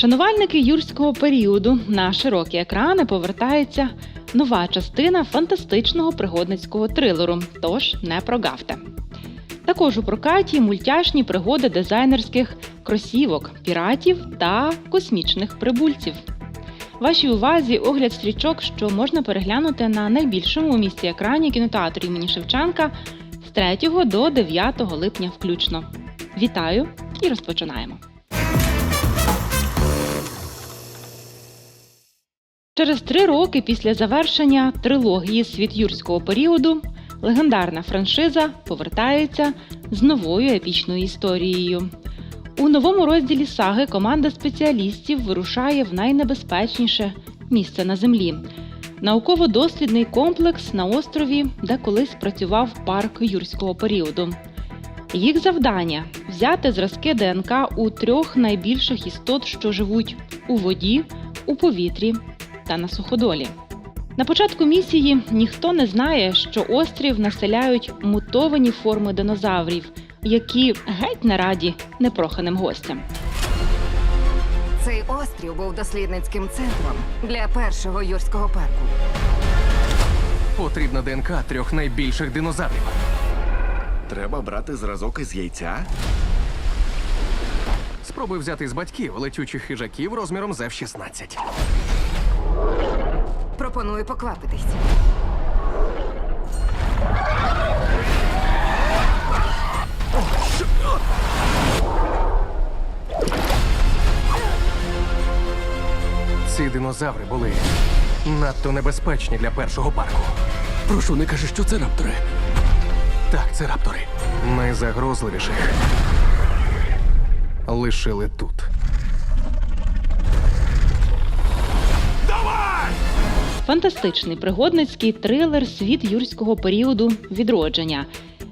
Шанувальники юрського періоду на широкі екрани повертається нова частина фантастичного пригодницького трилеру. Тож не прогавте. Також у прокаті мультяшні пригоди дизайнерських кросівок, піратів та космічних прибульців. Вашій увазі огляд стрічок, що можна переглянути на найбільшому у місті екрані кінотеатру імені Шевченка з 3 до 9 липня включно. Вітаю і розпочинаємо. Через три роки після завершення трилогії Світ юрського періоду легендарна франшиза повертається з новою епічною історією. У новому розділі саги команда спеціалістів вирушає в найнебезпечніше місце на землі науково-дослідний комплекс на острові, де колись працював парк юрського періоду. Їх завдання взяти зразки ДНК у трьох найбільших істот, що живуть у воді, у повітрі та на суходолі. На початку місії ніхто не знає, що острів населяють мутовані форми динозаврів, які геть не раді непроханим гостям. Цей острів був дослідницьким центром для першого юрського парку. Потрібна ДНК трьох найбільших динозаврів. Треба брати зразок із яйця? Спробуй взяти з батьків летючих хижаків розміром з F-16. Пропоную поквапитись. Ці динозаври були надто небезпечні для першого парку. Прошу, не кажи, що це раптори. Так, це раптори. Найзагрозливіших лишили тут. Фантастичний пригодницький трилер Світ юрського періоду відродження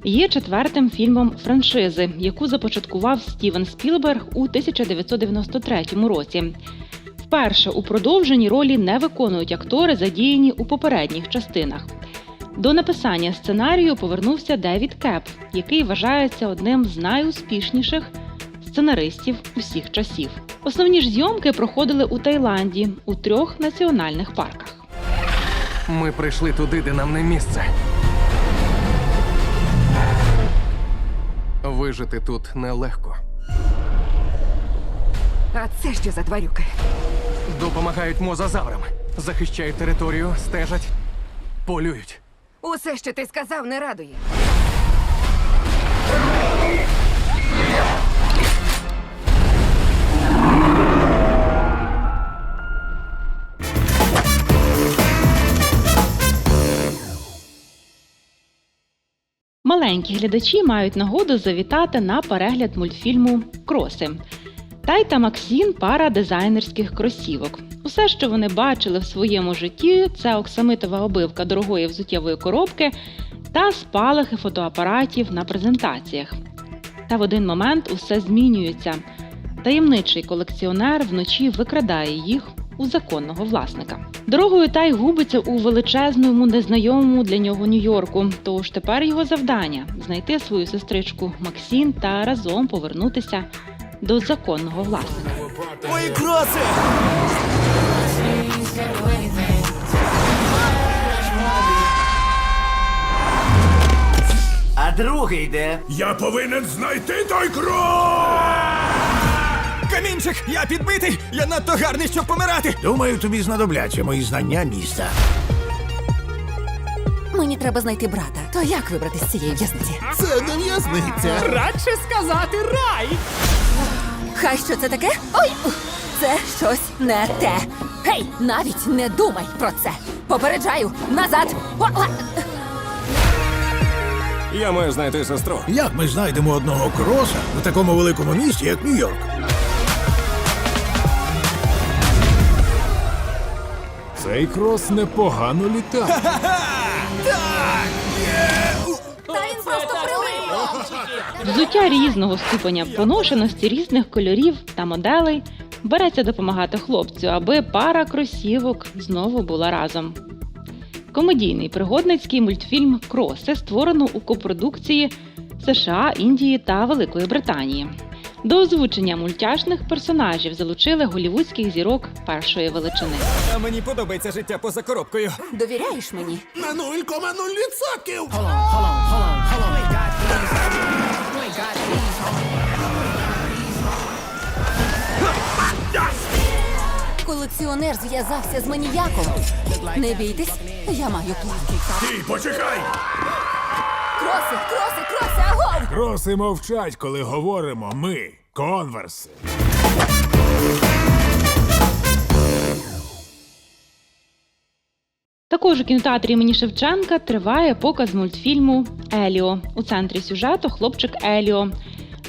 є четвертим фільмом франшизи, яку започаткував Стівен Спілберг у 1993 році. Вперше у продовженні ролі не виконують актори, задіяні у попередніх частинах. До написання сценарію повернувся Девід Кеп, який вважається одним з найуспішніших сценаристів усіх часів. Основні ж зйомки проходили у Таїланді у трьох національних парках. Ми прийшли туди, де нам не місце. Вижити тут нелегко. А це що за тварюки? Допомагають мозазаврам, захищають територію, стежать, полюють. Усе, що ти сказав, не радує. Маленькі глядачі мають нагоду завітати на перегляд мультфільму Кроси. Тай та Максін пара дизайнерських кросівок. Усе, що вони бачили в своєму житті, це оксамитова обивка дорогої взуттєвої коробки та спалахи фотоапаратів на презентаціях. Та в один момент усе змінюється. Таємничий колекціонер вночі викрадає їх у законного власника. Дорогою Тай губиться у величезному незнайомому для нього Нью-Йорку. Тож тепер його завдання знайти свою сестричку Максін та разом повернутися до законного власника. Мої кроси! А другий де? Я повинен знайти той кров! Камінчик, я підбитий! Я надто гарний, щоб помирати! Думаю, тобі знадобляться мої знання міста. Мені треба знайти брата. То як вибрати з цієї в'язниці? Це не в'язниця. Радше сказати рай. Хай що це таке? Ой! Це щось не те. Гей, навіть не думай про це. Попереджаю, назад! О, о! Я маю знайти сестру. Як ми знайдемо одного кроса в такому великому місті, як Нью-Йорк? Цей крос непогано літає. Та він просто прилип! Взуття різного ступеня поношеності різних кольорів та моделей береться допомагати хлопцю, аби пара кросівок знову була разом. Комедійний пригодницький мультфільм Кроси створено у копродукції США, Індії та Великої Британії. До озвучення мультяшних персонажів залучили голівудських зірок першої величини. А мені подобається життя поза коробкою. Довіряєш мені? На 0,0%! Колекціонер зв'язався з маніяком. Не бійтесь, я маю план. Ти почекай! Кроси, кроси, кроси, агов! Кроси мовчать, коли говоримо ми, конверси. Також у кінотеатрі імені Шевченка триває показ мультфільму Еліо. У центрі сюжету хлопчик Еліо.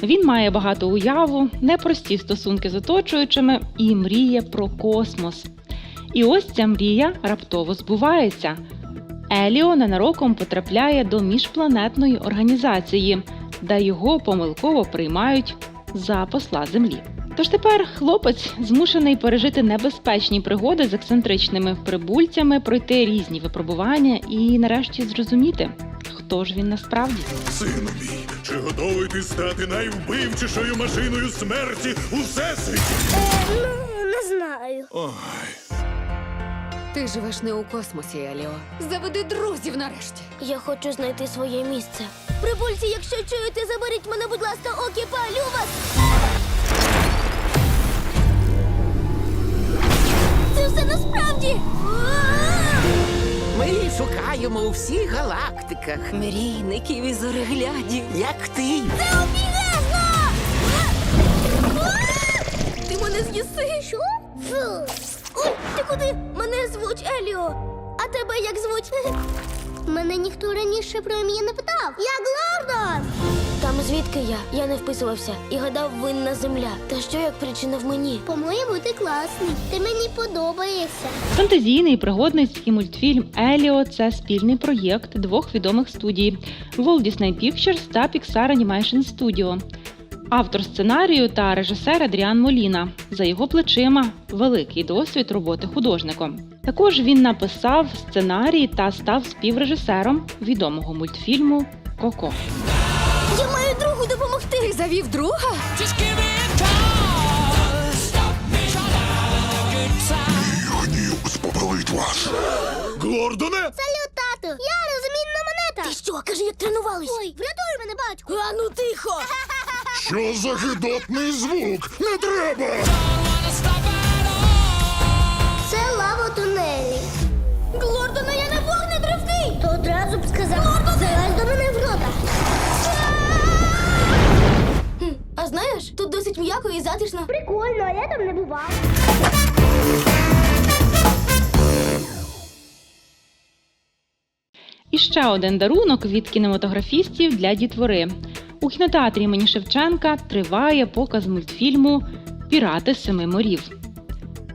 Він має багату уяву, непрості стосунки з оточуючими і мріє про космос. І ось ця мрія раптово збувається. Еліо ненароком потрапляє до міжпланетної організації, де його помилково приймають за посла Землі. Тож тепер хлопець змушений пережити небезпечні пригоди з ексцентричними прибульцями, пройти різні випробування і нарешті зрозуміти, хто ж він насправді. Сину мій, чи готовий ти стати найвбивчішою машиною смерті у всесвіті? Не знаю. Ти живеш не у космосі, Еліо. Заведи друзів нарешті. Я хочу знайти своє місце. Прибульці, якщо чуєте, заберіть мене, будь ласка, окі палю вас. Це все насправді. Ми її шукаємо у всіх галактиках. Мрійників і зореглядів. Як ти? Це обігезно! Ти мене з'їси? Що? Фу. Ой, ти куди? Мене звуть Еліо. А тебе як звуть? Мене ніхто раніше про ім'я не питав. Я Глордон! Там звідки я? Я не вписувався і гадав винна земля. Та що як причина в мені? По-моєму, ти класний. Ти мені подобаєшся. Фантазійний пригодницький мультфільм Еліо це спільний проєкт двох відомих студій Walt Disney Pictures та Pixar Animation Studio. Автор сценарію та режисер Адріан Моліна. За його плечима великий досвід роботи художником. Також він написав сценарій та став співрежисером відомого мультфільму Коко. Я маю другу допомогти. Ти завів друга? Гнів спопелить вас. Глордоне! Салют, тату! Я розмінна монета! Ти що, кажи, як тренувались? Ой, врятуй мене, батько! А ну тихо! Що за гидотний звук? Не треба! Це лава тунелі. Глордона, я не вогнетривкий! То одразу б сказав. Глордон! Залазь до мене в рота. А знаєш, тут досить м'яко і затишно. Прикольно, а я там не бував. І ще один дарунок від кінематографістів для дітвори. У кінотеатрі імені Шевченка триває показ мультфільму Пірати Семи морів.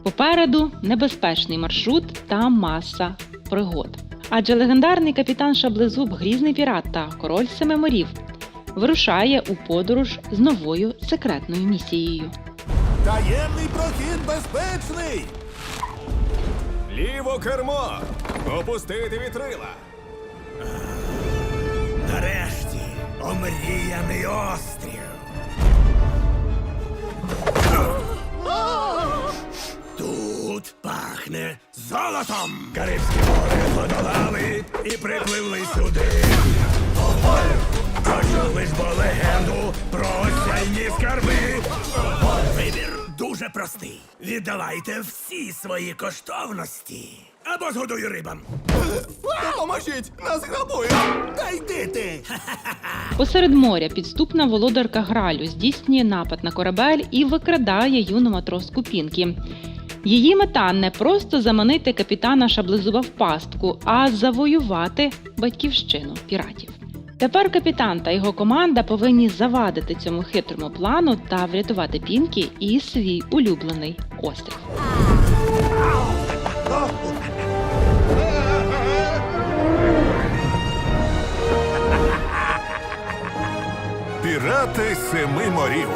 Попереду небезпечний маршрут та маса пригод. Адже легендарний капітан Шаблезуб, грізний пірат та король Семи морів вирушає у подорож з новою секретною місією. Таємний прохід безпечний. Ліво кермо. Опустити вітрила. Нарешті омріяний острів. Тут пахне золотом. Карибське море подолали і припливли сюди. Почули ж бо легенду про осяйні скарби. Вибір дуже простий. Віддавайте всі свої коштовності. Або згодую рибам. Поможіть! Нас грабують! Та йди ти! Посеред моря підступна володарка Гралю здійснює напад на корабель і викрадає юну матроску Пінкі. Її мета не просто заманити капітана Шаблезуба в пастку, а завоювати батьківщину піратів. Тепер капітан та його команда повинні завадити цьому хитрому плану та врятувати Пінкі і свій улюблений острів. Пірати семи морів.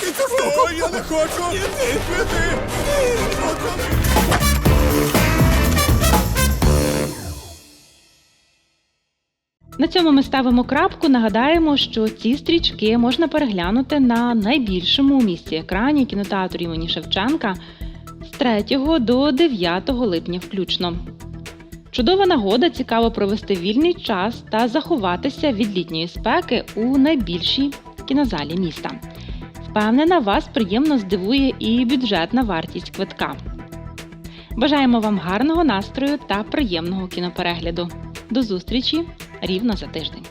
Цю штуку! я не хочу! Іди! На цьому ми ставимо крапку. Нагадаємо, що ці стрічки можна переглянути на найбільшому у місті екрані кінотеатру імені Шевченка з 3 до 9 липня включно. Чудова нагода цікаво провести вільний час та заховатися від літньої спеки у найбільшій кінозалі міста. Впевнена, вас приємно здивує і бюджетна вартість квитка. Бажаємо вам гарного настрою та приємного кіноперегляду. До зустрічі рівно за тиждень.